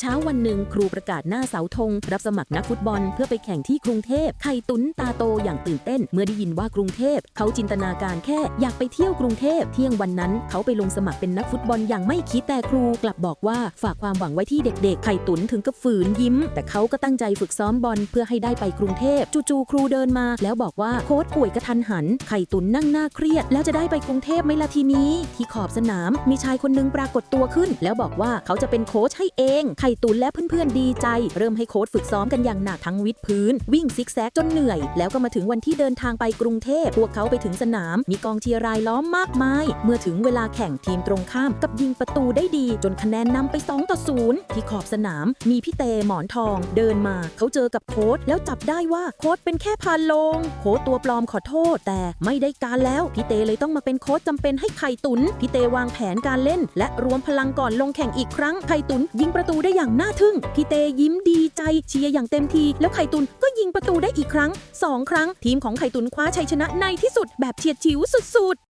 เช้าวันหนึ่งครูประกาศหน้าเสาธง รับสมัครนักฟุตบอลเพื่อไปแข่งที่กรุงเทพไข่ตุนตาโตอย่างตื่นเต้น เมื่อได้ยินว่ากรุงเทพ เขาจินตนาการแค่อยากไปเที่ยวกรุงเทพ เที่ยงวันนั้นเขาไปลงสมัครเป็นนักฟุตบอลอย่างไม่คิดแต่ครูกลับบอกว่าฝากความหวังไว้ที่เด็กๆ ไข่ตุนถึงกับฝืนยิ้ม แต่เขาก็ตั้งใจฝึกซ้อมบอลเพื่อให้ได้ไปกรุงเทพจู่ๆครูเดินมา แล้วบอกว่าโค้ชป่วยกระทันหัน ไข่ตุนนั่งหน้าเครียด แล้วจะได้ไปกรุงเทพไหมล่ะทีนี้ ที่ขอบสนามมีชายคนหนึงปรากฏตัวขึ้น แล้วบอกว่าเขาจะเป็นโค้ชให้เองไข่ตุนและเพื่อนๆดีใจ เริ่มให้โค้ชฝึกซ้อมกันอย่างหนักทั้งวิดพื้น วิ่งซิกแซกจนเหนื่อย แล้วก็มาถึงวันที่เดินทางไปกรุงเทพพวกเขาไปถึงสนาม มีกองเชียร์รายล้อมมากมาย เมื่อถึงเวลาแข่งทีมตรงข้ามกับยิงประตูได้ดี จนคะแนนนำไป2ต่อ0ที่ขอบสนาม มีพี่เตหมอนทอง เดินมา เขาเจอกับโค้ชแล้วจับได้ว่าโค้ชเป็นแค่พานลง โค้ชตัวปลอมขอโทษ แต่ไม่ได้การแล้วพี่เตเลยต้องมาเป็นโค้ชจำเป็นให้ไข่ตุนพี่เตวางแผนการเล่น และรวมพลังก่อนลงแข่งอีกครั้งไข่ตุนยิงประตูได้อย่างน่าทึ่ง พี่เตยิ้มดีใจเชียร์อย่างเต็มที แล้วไข่ตุนก็ยิงประตูได้อีกครั้งสองครั้ง ทีมของไข่ตุนคว้าชัยชนะในที่สุดแบบเฉียดฉิวสุดๆ